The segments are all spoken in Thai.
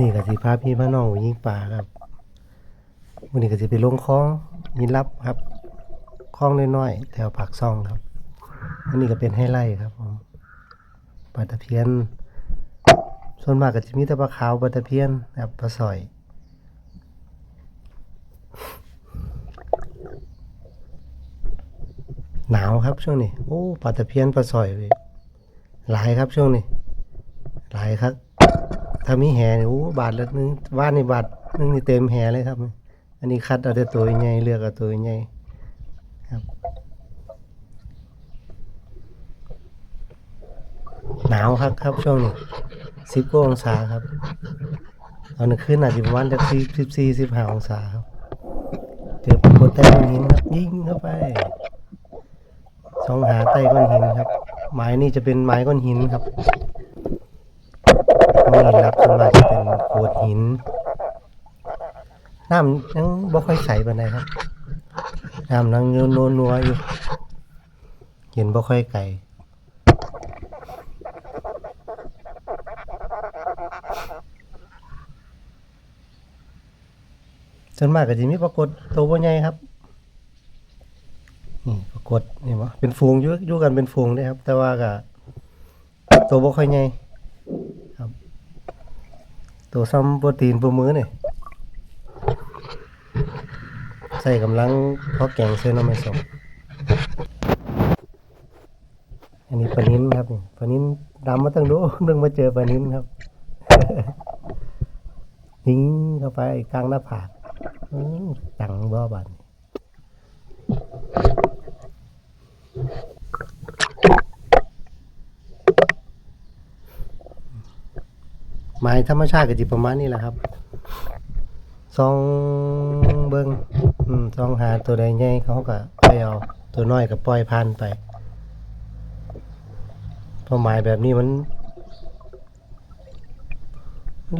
นี่ก็สิพาพี่พาน้องไปยิงปลาครับวันนี้ก็สิไปลงคลองยินรับครับคลองน้อยๆแถวปากซ่องครับอันนี้ก็เป็นให้ไล่ครับผมปลาตะเพียน ส่วนมากก็จะมีแต่ปลาขาวปลาตะเพียนครับปลาสอยหนาวครับช่วงนี้ โอ้ปลาตะเพียนปลาสอยเว้ยหลายครับช่วงนี้ หลายครับ ถ้ามีแหเนี่ยโอ้บาทละนึงว่านในบาทนึงนี่เต็มแหเลยครับ อันนี้คัดเอาแต่ตัวใหญ่เลือกเอาตัวใหญ่ครับหนาวครับครับช่วงนี้สิบกว่าองศาครับตอนกลางคืนอาจจะประมาณสักสิบสิบสี่สิบห้าองศาครับเจอปรากฏใต้ก้อนหินครับ ยิงเข้าไปสองหาใต้ก้อนหินครับไม้นี่จะเป็นไม้ก้อนหินครับ ก้อนหินรับส่วนมาจะเป็นโขดหิน น้ำยังบ่ค่อยใสปานใดครับ น้ำนังนัวนัวอยู่ เห็นบ่ค่อยไกลส่วนมากก็จะมีปรากฏตัวบ่ใหญ่ครับนี่ปรากฏนี่บ่เป็นฝูงอยู่อยู่กันเป็นฝูงเด้ครับ แต่ว่าก็ตัวบ่ค่อยใหญ่ ตัวซ้ำโปรตีนตัวมือนี่ใส่กำลังเพาะแกงเส้นน้ำไม่สมอันนี้ปลานิ้นครับนี่ปลานิ้นดำมาตั้งดูเพิ่งมาเจอปลานิ้นครับทิ้งเข้าไปกลางหน้าผากตังบ่บัน ไม้ธรรมชาติก็จิประมาณนี้แหละครับซองเบิงอืมซองหาตัวใดใหญ่เขาก็ปล่อยเอาตัวน้อยก็ปล่อยผ่านไปเพราะไม้แบบนี้มัน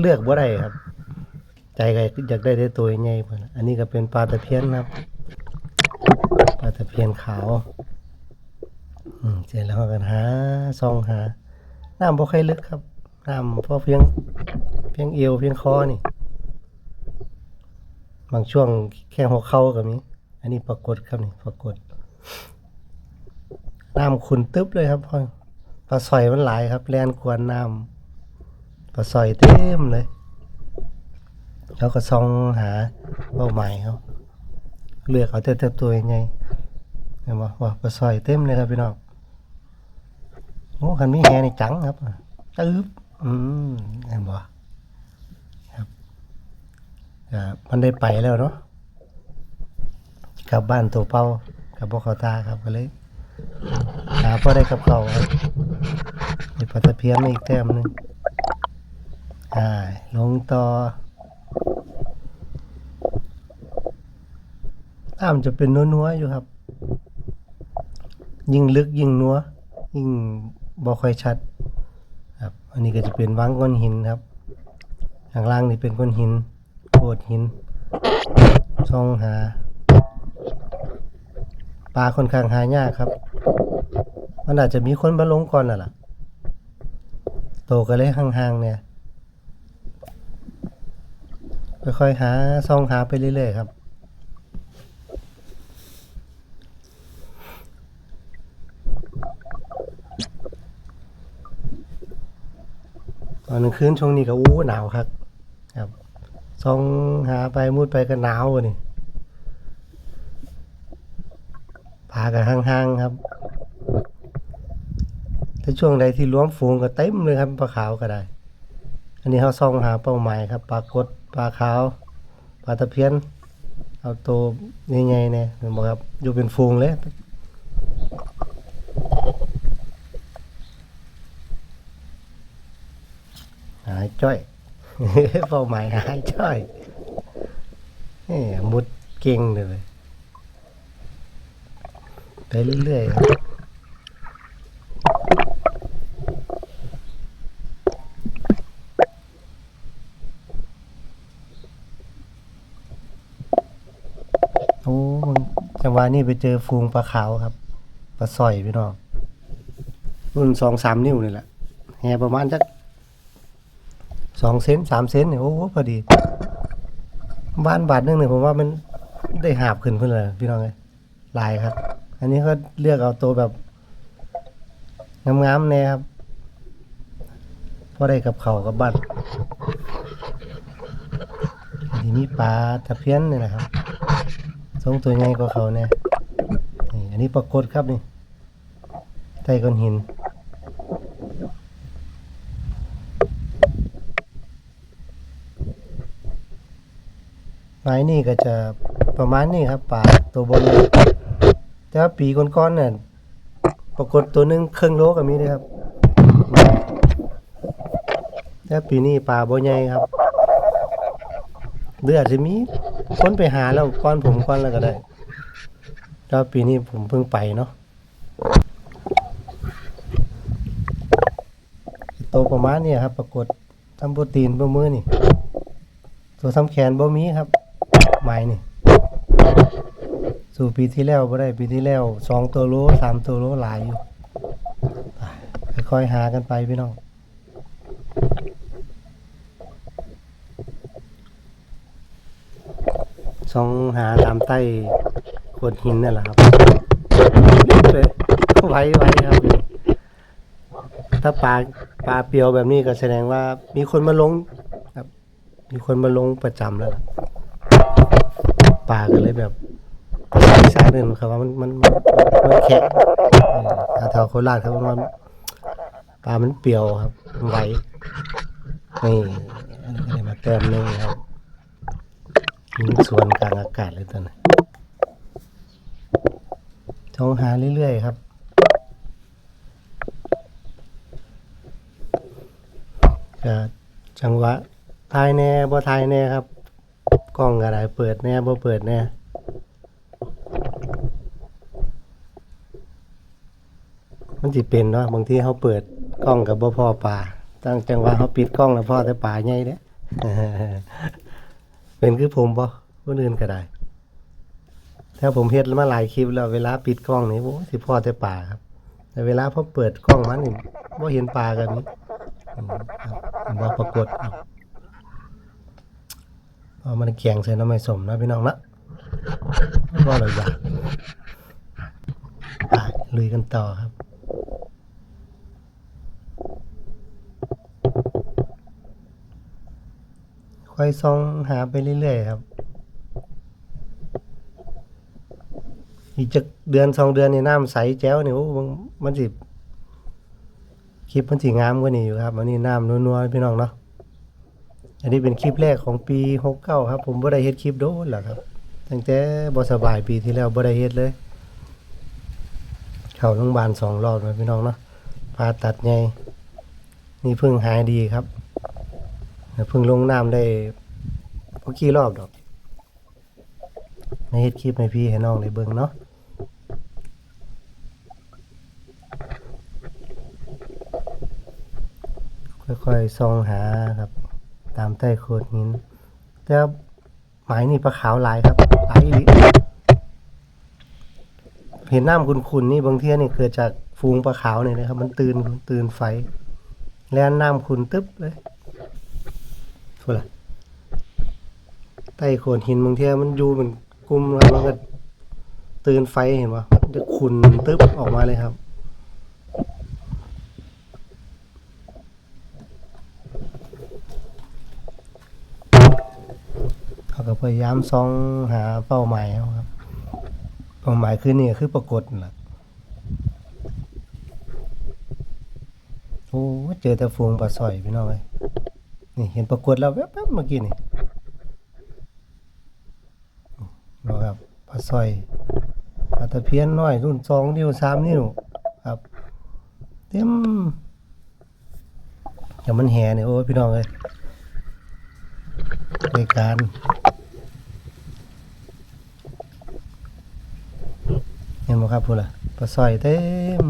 เลือกบ่ได้ครับ ใจก็อยากได้ได้ตัวใหญ่เพิ่นอันนี้ก็เป็นปลาตะเพียนครับปลาตะเพียนขาวอืมเสร็จแล้วก็หาซองหาน้ำบ่ค่อยลึกครับ น้ำพอเพียงเพียงเอวเพียงคอนี่ บางช่วงแค่หัวเข่าก็มีอันนี้ปรากฏครับนี่ปรากฏน้ำขุนตึ๊บเลยครับพ่อปลาสอยมันหลายครับแลนควนน้ำปลาสอยเต็มเลยแล้วก็ซองหาเป้าหมายเขาเลือกเอาแต่แต่ตัวยังไงเห็นบ่ว่าปลาซอยเต็มเลยครับพี่น้องโอ้คันมีแฮนี่จังครับตึ๊บ อืมเห็นบ่ครับก็มันได้ไปแล้วเนาะกลับบ้านตัวเป้ากับพวกเขาตาครับก็เลยหาพ่อได้กับเขาครับมีปลาตะเพียนมอีกแต้มหนึงอ่าลงต่อน้ำจะเป็นนัวๆอยู่ครับ ยิ่งลึกยิ่งนัวยิ่งบ่ค่อยชัด อันนี้ก็จะเป็นวังก้อนหินครับ ข้างล่างนี่เป็นก้อนหินโขดหินช่องหา ปลาค่อนข้างหายากครับ มันอาจจะมีคนมาลงก่อนน่ะล่ะ โตก็เลยห่างๆเนี่ยค่อยๆหาซ่องหาไปเรื่อยๆครับ ตอนกลางคืนช่วงนี้ก็อู้หนาวครับครับส่องหาไปมุดไปก็หนาวนี่พากันห่างๆครับถ้าช่วงใดที่ล้วมฝูงก็เต็มเลยครับปลาขาวก็ได้ อันนี้เขาส่องหาเป้าหมายครับปลากดปลาขาวปลาตะเพียน เอาตัวใหญ่ๆเนี่ยเห็นบ่ครับอยู่เป็นฝูงเลย หายจ้อยเป้าหมายหายจ้อยนี่มุดเก่งเลยไปเรื่อยๆครับโอ้จังหวะนี้ไปเจอฟูงปลาขาวครับปลาสอยพี่น้องรุ่นสองสามนิ้วนี่แหละแหประมาณจัก สองเซนสามเซนเนี่ยโอ้โหพอดี บ้านบาทหนึงเนี่ยผมว่ามันได้หาบขึ้นเพื่อนเลยพี่น้องเลยลายครับ อันนี้ก็เลือกเอาตัวแบบงามๆแน่ครับพอได้กับเขากับบัตรทีนี้ปลาตะเพียนเนี่แหละครับทรงตัวใหญ่กว่าเขาเนี่ยนี่อันนี้ปรากฏครับนี่ใต้ก้อนหิน ไม้นี่ก็จะประมาณนี้ครับป่าตัวบนแต่ว่าปีก่อนๆเนี่ยปรากฏตัวหนึงเครึ่องโลก็มีเลยครับแต่ปีนี้ป่าบ่ใหญ่ครับหรืออาจะมีคนไปหาแล้วก้อนผมก้อนแล้วก็ได้แต่ว่าปีนี้ผมเพิ่งไปเนาะโตวประมาณนี้ครับ ปรากฏทำโปรตีนเบมือนี่ ตัวซ้ำแขนบ่มีครับ ไม้นี่สู่ปีที่แล้วบ่ได้ปีที่แล้วสองตัวโลสามตัวโลหลายอยู่ค่อยๆหากันไปพี่น้องซองหาตามใต้โขดหินนั่นแหละครับไว้ไว้ครับ ถ้าปลาปลาเปียวแบบนี้ก็แสดงว่ามีคนมาลงครับ มีคนมาลงประจำแล้วล่ะ ปลาก็เลยแบบภาษาอีสานเนี่ยครับว่ามันมันมันแข็งเออถ้าแถวโคราชครับมันปลามันเปรียวครับไหวนี่อันนี้ก็เลยมาเติมหนึงครับมีสวนกลางอากาศเลยตอนนี้ช่องหาเรื่อยๆครับจังหวะทายแน่บ่ทายแน่ครับ กล้องก็ได้เปิดแน่บ่เปิดแน่มันสิเป็นเนาะบางทีเขาเปิดกล้องกับบ่พ่อป่าตั้งจังหวะเขาปิดกล้องแล้วพ่อแต่ป่าใหญ่เด้เป็นคือผมบ่คนอื่นก็ได้ถ้าผมเฮ็ดมาหลายคลิปแล้วเวลาปิดกล้องนี่โอ้สิพ่อแต่ป่าครับ แต่เวลาพอเปิดกล้องมันนี่บ่เห็นป่ากันนี้อืมครับผมว่าปรากฏเอา เอามันแกงใส่น้ำไม่สมนะพี่น้องนะว่าเราอยากลุยกันต่อครับค่อยซองหาไปเรื่อยๆครับ อีกจะเดือนสองเดือนนี่น้ำใสแจ๋วนี่โอ้มันมันสิคลิปมันสีงามกว่านี้อยู่ครับอันนี้น้ำนัวๆพี่น้องเนาะ นนี้เป็นคลิปแรกของปีหกเก้าครับ ผมบ่ได้เฮ็ดคลิปโดนหรอครับ ตั้งแต่บ่สบายปีที่แล้วบ่ได้เฮ็ดเลย เข้าโรงพยาบาลสองรอบนะพี่น้องเนาะผ่าตัดใหญ่นี่เพิ่งหายดีครับเพิ่งลงน้ำได้พอกี่รอบดอกในเฮ็ดคลิปให้พี่ให้น้องได้เบิ่งเนาะค่อยๆส่องหาครับ ตามใต้โขดหินแต่หมายนี่ปลาขาวหลายครับหลายอีเห็นน้ำคุณๆนี่บางเทีนี่เกิดจากฟูงปลาขาวเนี่ยนะครับ มันตื่นตื่นไฟ แล้วน้ำคุณตึ๊บเลยพูดละใต้โขดหินบางเทีมันอยู่มันกลุ่มแล้วมันก็ตื่นไฟเห็นปะมันจะขุนตึ๊บออกมาเลยครับ เขา ก็พยายามซองหาเป้าหมายครับเป้าหมายคือนี่คือปรากฏนั่นล่ะโอ้เจอแต่ฟูงปลาสอยพี่น้องเลยนี่เห็นปรากฏแล้วแวบๆเมื่อกี้นี่เราครับปลาสอยปลาตะเพียนน้อยรุ่นสองนิ้วสามนิ้วครับ เต็มเดี๋ยวมันแห่เนี่ยโอ้ยพี่น้องเลยในการ เห็นไหมครับพูดล่ะปลาสอยเต็ม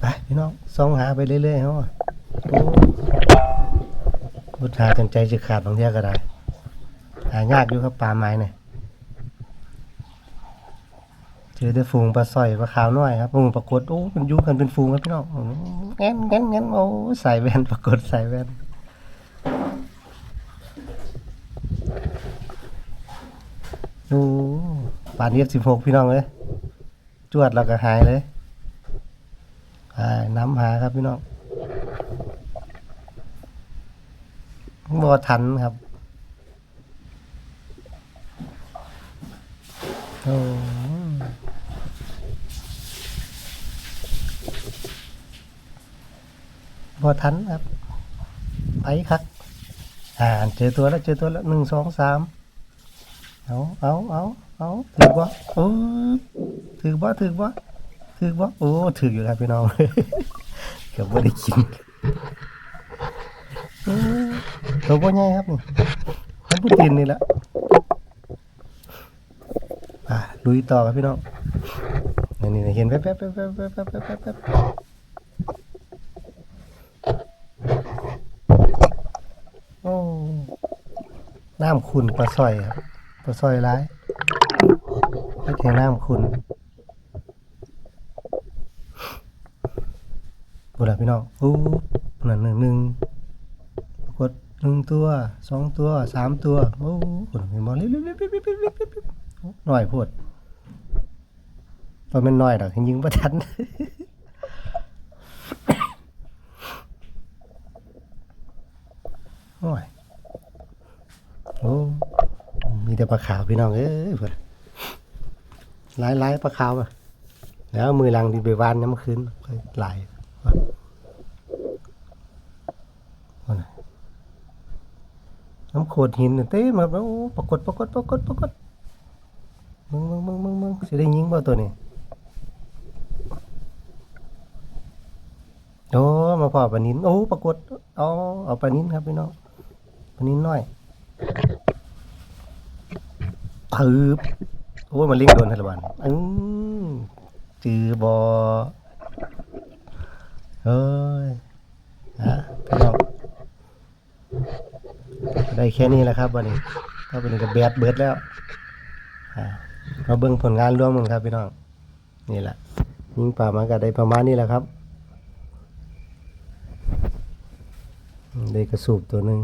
ไปพี่น้องส่องหาไปเรื่อยๆเขาอะโอ้บุตรหาจนใจจะขาดบางเทีก็ได้ หายากอยู่ครับปลาไม้เนี่ยเจอแต่ฝูงปลาสอยปลาขาวน้อยครับโอ้ปรากฏโอ้มันยู่งกันเป็นฝูงครับพี่น้องโอ้ งั้นงั้นงั้นโอ้ใส่แว่นปรากฏใส่แว่นโอ้ป่านเอฟสิบหกพี่น้องเลยจวดแล้วก็หายเลยหายน้ำหาครับพี่น้องบ่ทันครับโอ้ บอทันครับไปครับอ่าเจอตัวแล้วเจอตัวแล้วหนึ่งสองสามเอาเอาเอาเอาถือบ่โอ้ถือบ่ถือบ่ถือบ่โอ้ถืออยู่ครับพี่น้องเกือบไม่ได้กินโอ้ตัวบ่ใหญ่ครับนี่มันพูดตีนนี่แหละอะลุยต่อครับพี่น้องนี่นี่เห็นแป๊บแป๊บแป๊บแป๊บแป๊บแป๊บ น้ำขุณปลาซอยครับปลาซอยร้ายเฮ็ให้น้ำคุนบุหรี่พี่น้องอู้นั่นหนึ่งหนึ่งปรากฏหนึ่งตัวสองตัวสามตัวโอ้โหมีบอลลิบลิบลิลิบลิหน่อยพดพอมันน่อยหรอกยิงประทันโอ้ย โอ้มีแต่ปลาขาวพี่น้องเอ้ยเพื่อนหลายหลายปลาขาวอะแล้วมือลังดีไปวานน้ำคืนค่ยหลายน้ำโขดหินน่ะเต้มาโอ้ปรากฏปรากฏปรากฏปรากฏมึงมึงมึงมึงมึงสิได้ยิงบ่ตัวนี้โอ้มาพอปลานินโอ้ปรากฏอ๋อเอาปลานินครับพี่น้องปลานินน้อย ตืบโอ้ยมันลิงโดนทันวันอืมจือบอเฮ้ยฮะพี่น้องได้แค่นี้แหละครับวันนี้ก็วันนี้ก็แบดเบิดแล้วเราเบิ่งผลงานร่วมกันครับพี่น้องนี่แหละยิงป่ามันก็ได้ประมาณนี้แหละครับได้กระสูบตัวหนึ่ง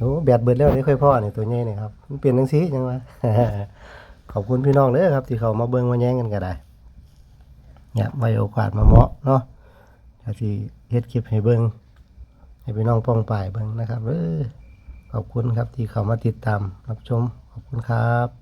โอ้แบดเบิดแล้วนี่ค่อยพ่อนี่ตัวใหญ่นี่ครับมันเปลี่ยนทั้งสียังวะขอบคุณพี่น้องเด้อครับ ที่เขามาเบิ่งมาแย่งกันก็ได้เนี่ยไว้โอกาสมาเหมาะเนาะอยากที่เฮ็ดคลิปให้เบิ่งให้พี่น้องป้องป่ายเบิ่งนะครับเออขอบคุณครับที่เขามาติดตามรับชมขอบคุณครับ